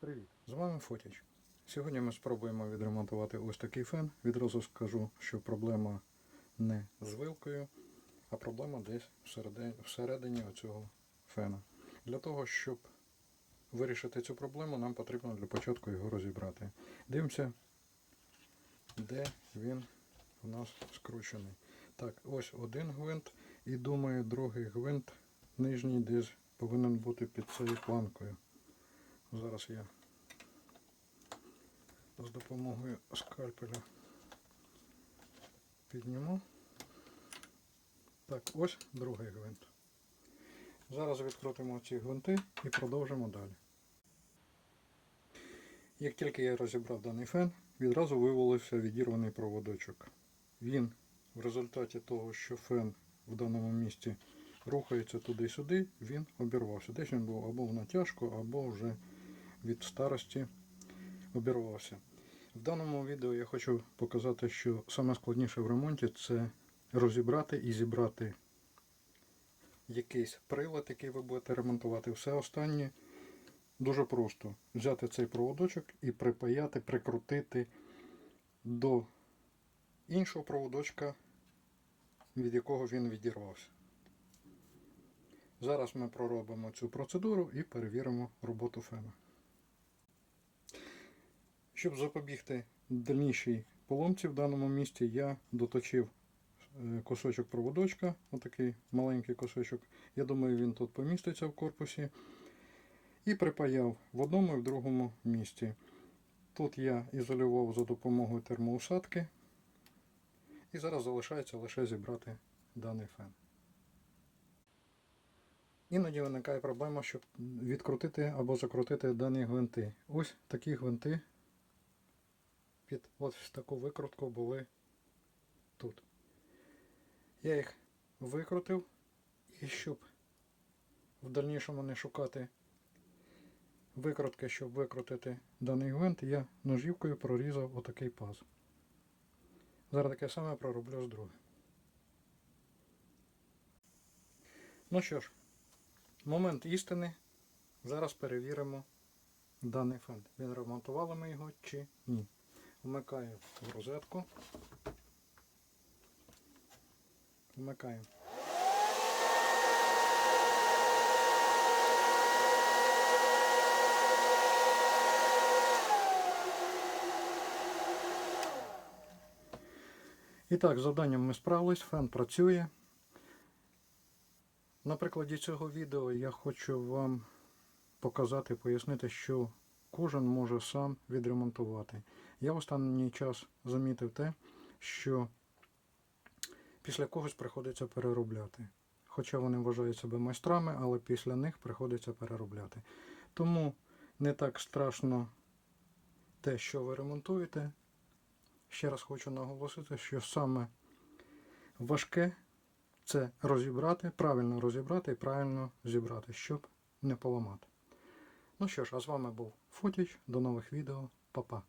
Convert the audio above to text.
Привіт! З вами Фотіч. Сьогодні ми спробуємо відремонтувати ось такий фен. Відразу скажу, що проблема не з вилкою, а проблема десь всередині, всередині оцього фена. Для того, щоб вирішити цю проблему, нам потрібно для початку його розібрати. Дивимося, де він у нас скручений. Так, ось один гвинт, і думаю, другий гвинт нижній десь повинен бути під цією планкою. Зараз я з допомогою скальпеля підніму. Так, ось другий гвинт. Зараз відкрутимо ці гвинти і продовжимо далі. Як тільки я розібрав даний фен, відразу вивалився відірваний проводочок. Він в результаті того, що фен в даному місці рухається туди-сюди, він обірвався. Десь він був або в натяжку, або вже від старості обірвався. В даному відео я хочу показати, що саме складніше в ремонті це розібрати і зібрати якийсь прилад, який ви будете ремонтувати. Все останнє дуже просто. Взяти цей проводочок і припаяти, прикрутити до іншого проводочка, від якого він відірвався. Зараз ми проробимо цю процедуру і перевіримо роботу фена. Щоб запобігти дальнішій поломці в даному місці, я доточив е, кусочок проводочка, отакий маленький кусочок. Я думаю, він тут поміститься в корпусі. І припаяв в одному і в другому місці. Тут я ізолював за допомогою термоусадки. І зараз залишається лише зібрати даний фен. Іноді виникає проблема, щоб відкрутити або закрутити дані гвинти. Ось такі гвинти під ось таку викрутку були тут. Я їх викрутив і щоб в дальнішому не шукати викрутки, щоб викрутити даний гвинт, я ножівкою прорізав отакий паз. Зараз таке саме пророблю з другим. Ну що ж, момент істини. Зараз перевіримо даний фен. Він ремонтували ми його чи ні. Вмикаю в розетку. Вмикаємо. І так, з завданням ми справились, фен працює. На прикладі цього відео я хочу вам показати, пояснити, що кожен може сам відремонтувати. Я в останній час замітив те, що після когось приходиться переробляти. Хоча вони вважають себе майстрами, але після них приходиться переробляти. Тому не так страшно те, що ви ремонтуєте. Ще раз хочу наголосити, що саме важке це розібрати, правильно розібрати і правильно зібрати, щоб не поламати. Ну що ж, а з вами був Фотіч. До нових відео. Па-па.